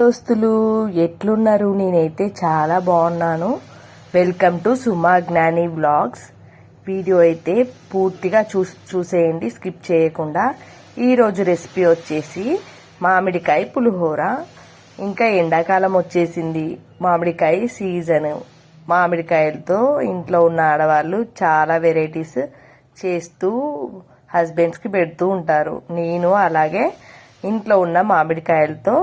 దోస్తులు ఎట్లున్నారు? నేనైతే చాలా బాగున్నాను. వెల్కమ్ టు సుమా జ్ఞాని వ్లాగ్స్ వీడియో అయితే పూర్తిగా చూ చూసేయండి స్కిప్ చేయకుండా. ఈరోజు రెసిపీ వచ్చేసి మామిడికాయ పులిహోర. ఇంకా ఎండాకాలం వచ్చేసింది. మామిడికాయ సీజన్ మామిడికాయలతో ఇంట్లో ఉన్న ఆడవాళ్ళు చాలా వెరైటీస్ చేస్తూ హస్బెండ్స్కి పెడుతూ ఉంటారు. నేను అలాగే ఇంట్లో ఉన్న మామిడికాయలతో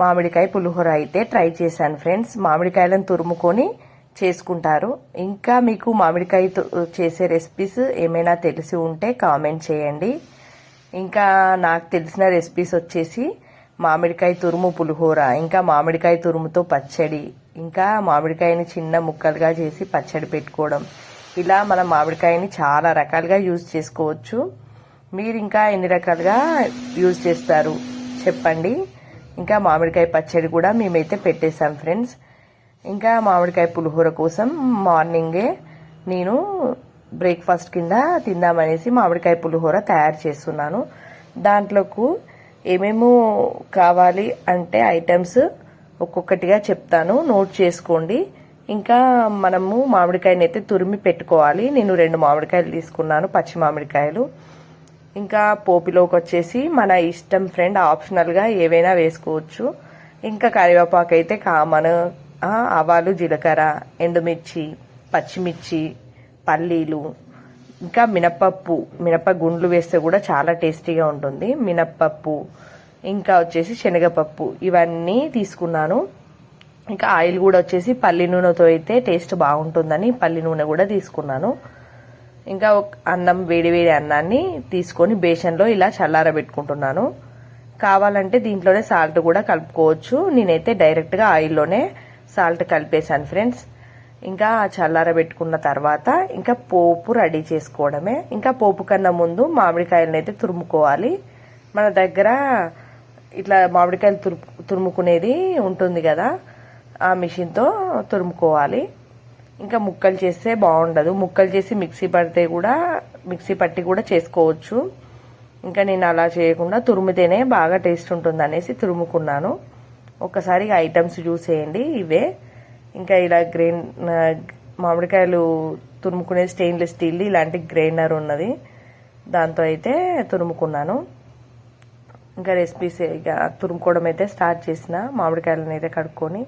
మామిడికాయ పులిహోర అయితే ట్రై చేశాను ఫ్రెండ్స్. మామిడికాయలను తురుముకొని చేసుకుంటారు. ఇంకా మీకు మామిడికాయ చేసే రెసిపీస్ ఏమైనా తెలిసి ఉంటే కామెంట్ చేయండి. ఇంకా నాకు తెలిసిన రెసిపీస్ వచ్చేసి మామిడికాయ తురుము పులిహోర ఇంకా మామిడికాయ తురుముతో పచ్చడి ఇంకా మామిడికాయని చిన్న ముక్కలుగా చేసి పచ్చడి పెట్టుకోవడం. ఇలా మనం మామిడికాయని చాలా రకాలుగా యూజ్ చేసుకోవచ్చు. మీరు ఇంకా ఎన్ని రకాలుగా యూజ్ చేస్తారు? చెప్పండి. ఇంకా మామిడికాయ పచ్చడి కూడా మేమైతే పెట్టేశాం ఫ్రెండ్స్. ఇంకా మామిడికాయ పులిహోర కోసం మార్నింగే నేను బ్రేక్ఫాస్ట్ కింద తిందామనేసి మామిడికాయ పులిహోర తయారు చేస్తున్నాను. దాంట్లోకు ఏమేమో కావాలి అంటే ఐటమ్స్ ఒక్కొక్కటిగా చెప్తాను. నోట్ చేసుకోండి. ఇంకా మనము మామిడికాయని అయితే తురిమి పెట్టుకోవాలి. నేను రెండు మామిడికాయలు తీసుకున్నాను పచ్చి మామిడికాయలు. ఇంకా పోపిలోకి వచ్చేసి మన ఇష్టం ఫ్రెండ్ ఆప్షనల్గా ఏవైనా వేసుకోవచ్చు. ఇంకా కరివేపాకు అయితే కామన్. ఆవాలు జీలకర్ర ఎండుమిర్చి పచ్చిమిర్చి పల్లీలు ఇంకా మినపప్పు మినప గుండ్లు వేస్తే కూడా చాలా టేస్టీగా ఉంటుంది. మినప్పప్పు ఇంకా వచ్చేసి శనగపప్పు ఇవన్నీ తీసుకున్నాను. ఇంకా ఆయిల్ కూడా వచ్చేసి పల్లి నూనెతో అయితే టేస్ట్ బాగుంటుందని పల్లి నూనె కూడా తీసుకున్నాను. ఇంకా అన్నం వేడి వేడి అన్నాన్ని తీసుకొని బేసన్లో ఇలా చల్లారబెట్టుకుంటున్నాను. కావాలంటే దీంట్లోనే సాల్ట్ కూడా కలుపుకోవచ్చు. నేనైతే డైరెక్ట్గా ఆయిల్లోనే సాల్ట్ కలిపేశాను ఫ్రెండ్స్. ఇంకా చల్లారబెట్టుకున్న తర్వాత ఇంకా పోపు రెడీ చేసుకోవడమే. ఇంకా పోపు కన్నా ముందు మామిడికాయలను అయితే తురుముకోవాలి. మన దగ్గర ఇట్లా మామిడికాయలు తురు తురుముకునేది ఉంటుంది కదా ఆ మిషన్తో తురుముకోవాలి. ఇంకా ముక్కలు చేస్తే బాగుండదు. ముక్కలు చేసి మిక్సీ పడితే కూడా మిక్సీ పట్టి కూడా చేసుకోవచ్చు. ఇంకా నేను అలా చేయకుండా తురుముతేనే బాగా టేస్ట్ ఉంటుంది అనేసి తురుముకున్నాను. ఒకసారి ఐటమ్స్ చూసేయండి ఇవే. ఇంకా ఇలా గ్రైన్ మామిడికాయలు తురుముకునే స్టెయిన్లెస్ స్టీల్ ఇలాంటి గ్రైండర్ ఉన్నది. దాంతో అయితే తురుముకున్నాను. ఇంకా రెసిపీస్ ఇక తురుముకోవడం అయితే స్టార్ట్ చేసిన. మామిడికాయలను అయితే కడుక్కొని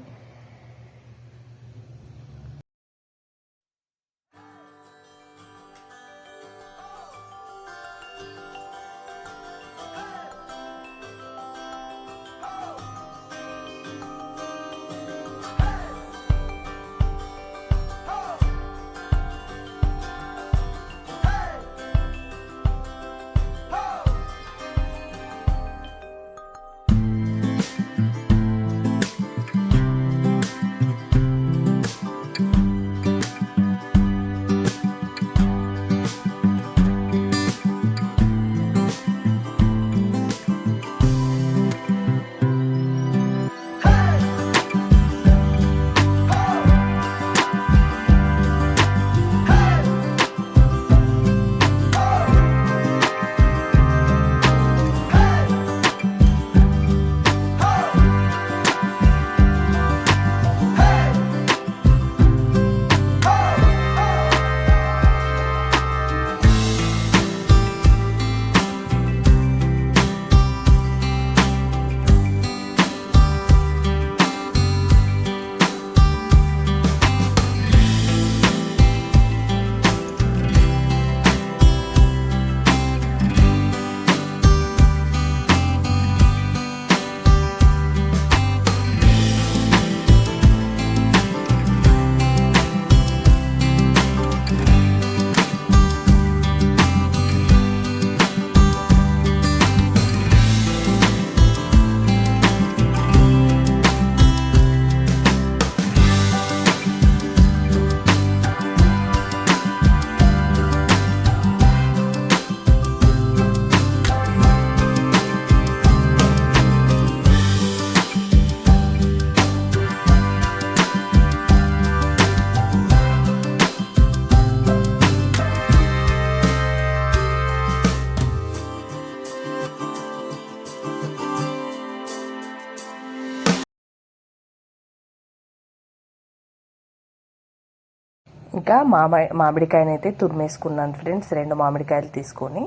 ఇంకా మామిడి మామిడికాయనైతే తురిమేసుకున్నాను ఫ్రెండ్స్ రెండు మామిడికాయలు తీసుకొని.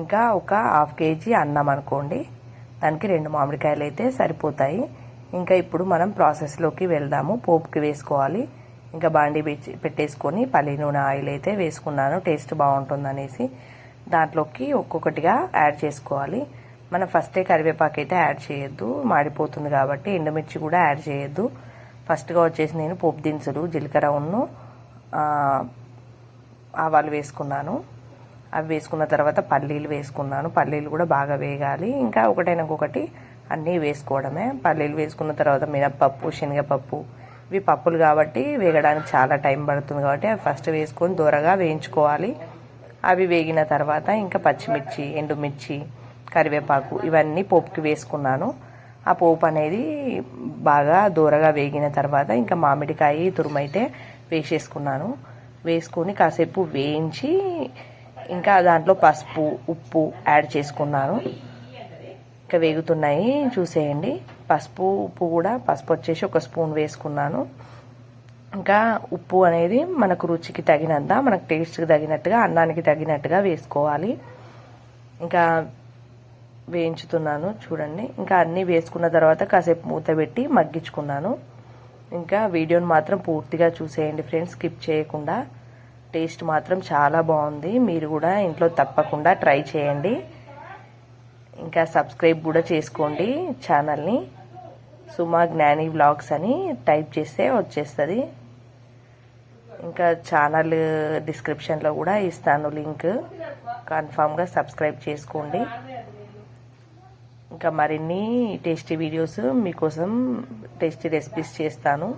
ఇంకా ఒక హాఫ్ కేజీ అన్నం అనుకోండి దానికి రెండు మామిడికాయలు అయితే సరిపోతాయి. ఇంకా ఇప్పుడు మనం ప్రాసెస్లోకి వెళ్దాము పోపుకి వేసుకోవాలి. ఇంకా బాండి పెట్టేసుకొని పల్లి నూనె ఆయిల్ అయితే వేసుకున్నాను టేస్ట్ బాగుంటుంది అనేసి దాంట్లోకి ఒక్కొక్కటిగా యాడ్ చేసుకోవాలి. మనం ఫస్టే కరివేపాకు అయితే యాడ్ చేయొద్దు మాడిపోతుంది కాబట్టి ఎండుమిర్చి కూడా యాడ్ చేయొద్దు. ఫస్ట్గా వచ్చేసి నేను పోపు దినుసులు జీలకర్ర ఉన్ను ఆవాలు వేసుకున్నాను. అవి వేసుకున్న తర్వాత పల్లీలు వేసుకున్నాను. పల్లీలు కూడా బాగా వేగాలి. ఇంకా ఒకటైనకొకటి అన్నీ వేసుకోవడమే. పల్లీలు వేసుకున్న తర్వాత మినప్పప్పు శనగపప్పు ఇవి పప్పులు కాబట్టి వేగడానికి చాలా టైం పడుతుంది కాబట్టి అవి ఫస్ట్ వేసుకొని దూరగా వేయించుకోవాలి. అవి వేగిన తర్వాత ఇంకా పచ్చిమిర్చి ఎండుమిర్చి కరివేపాకు ఇవన్నీ పోపుకి వేసుకున్నాను. ఆ పోపు అనేది బాగా దూరగా వేగిన తర్వాత ఇంకా మామిడికాయ తురుమైతే వేసేసుకున్నాను. వేసుకొని కాసేపు వేయించి ఇంకా దాంట్లో పసుపు ఉప్పు యాడ్ చేసుకున్నాను. ఇంకా వేగుతున్నాయి చూసేయండి. పసుపు ఉప్పు కూడా పసుపు వచ్చేసి ఒక స్పూన్ వేసుకున్నాను. ఇంకా ఉప్పు అనేది మనకు రుచికి తగినంత మనకు టేస్ట్కి తగినట్టుగా అన్నానికి తగినట్టుగా వేసుకోవాలి. ఇంకా వేయించుతున్నాను చూడండి. ఇంకా అన్నీ వేసుకున్న తర్వాత కాసేపు మూత పెట్టి మగ్గించుకున్నాను. ఇంకా వీడియోని మాత్రం పూర్తిగా చూసేయండి ఫ్రెండ్స్ స్కిప్ చేయకుండా. టేస్ట్ మాత్రం చాలా బాగుంది. మీరు కూడా ఇంట్లో తప్పకుండా ట్రై చేయండి. ఇంకా సబ్స్క్రైబ్ కూడా చేసుకోండి ఛానల్ని. సుమా జ్ఞాని బ్లాగ్స్ అని టైప్ చేస్తే వచ్చేస్తుంది. ఇంకా ఛానల్ డిస్క్రిప్షన్లో కూడా ఇస్తాను లింక్. కన్ఫామ్గా సబ్స్క్రైబ్ చేసుకోండి. ఇంకా మరిన్ని టేస్టీ వీడియోస్ మీకోసం టేస్టీ రెసిపీస్ చేస్తాను.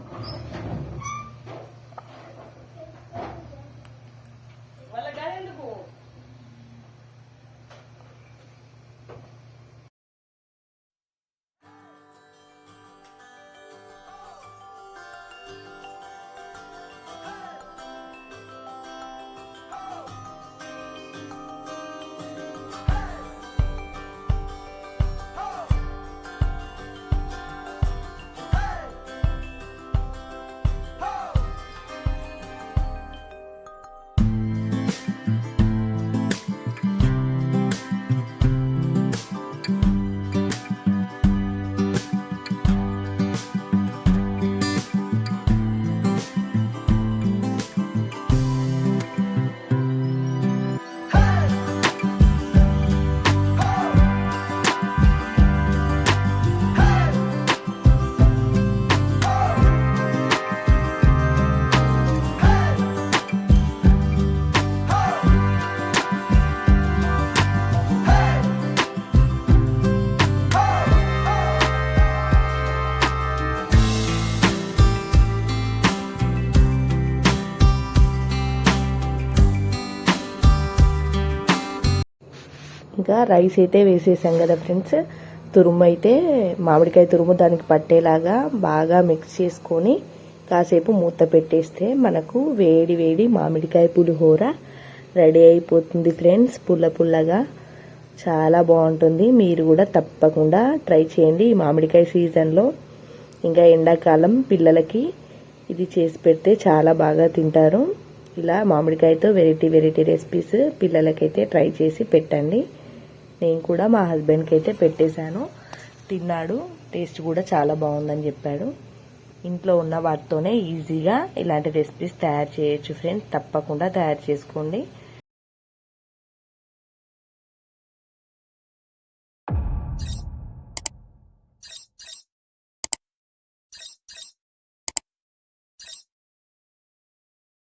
రైస్ అయితే వేసేసాం కదా ఫ్రెండ్స్. తురుము అయితే మామిడికాయ తురుము దానికి పట్టేలాగా బాగా మిక్స్ చేసుకొని కాసేపు మూత పెట్టేస్తే మనకు వేడి వేడి మామిడికాయ పులిహోర రెడీ అయిపోతుంది ఫ్రెండ్స్. పుల్ల పుల్లగా చాలా బాగుంటుంది. మీరు కూడా తప్పకుండా ట్రై చేయండి ఈ మామిడికాయ సీజన్లో. ఇంకా ఎండాకాలం పిల్లలకి ఇది చేసి పెడితే చాలా బాగా తింటారు. ఇలా మామిడికాయతో వెరైటీ వెరైటీ రెసిపీస్ పిల్లలకైతే ట్రై చేసి పెట్టండి. నేను కూడా మా హస్బెండ్కి అయితే పెట్టేశాను. తిన్నాడు. టేస్ట్ కూడా చాలా బాగుందని చెప్పాడు. ఇంట్లో ఉన్న వాటితోనే ఈజీగా ఇలాంటి రెసిపీస్ తయారు చేయొచ్చు ఫ్రెండ్స్ తప్పకుండా తయారు చేసుకోండి.